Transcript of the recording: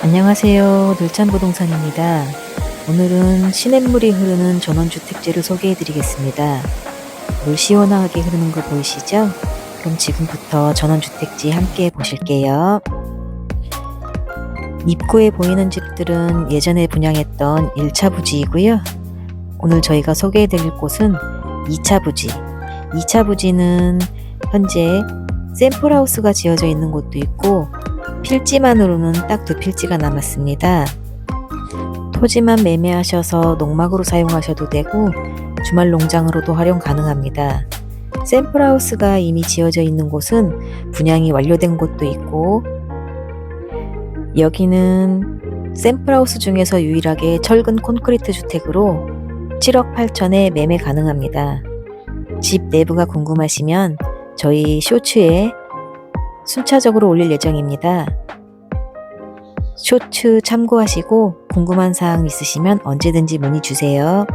안녕하세요. 놀찬 부동산입니다. 오늘은 시냇물이 흐르는 전원주택지를 소개해 드리겠습니다. 물 시원하게 흐르는 거 보이시죠? 그럼 지금부터 전원주택지 함께 보실게요. 입구에 보이는 집들은 예전에 분양했던 1차 부지이고요. 오늘 저희가 소개해 드릴 곳은 2차 부지. 2차 부지는 현재 샘플하우스가 지어져 있는 곳도 있고 필지만으로는 딱 두 필지가 남았습니다. 토지만 매매하셔서 농막으로 사용하셔도 되고 주말 농장으로도 활용 가능합니다. 샘플하우스가 이미 지어져 있는 곳은 분양이 완료된 곳도 있고 여기는 샘플하우스 중에서 유일하게 철근 콘크리트 주택으로 7억 8천에 매매 가능합니다. 집 내부가 궁금하시면 저희 쇼츠에 순차적으로 올릴 예정입니다. 쇼츠 참고하시고 궁금한 사항 있으시면 언제든지 문의 주세요.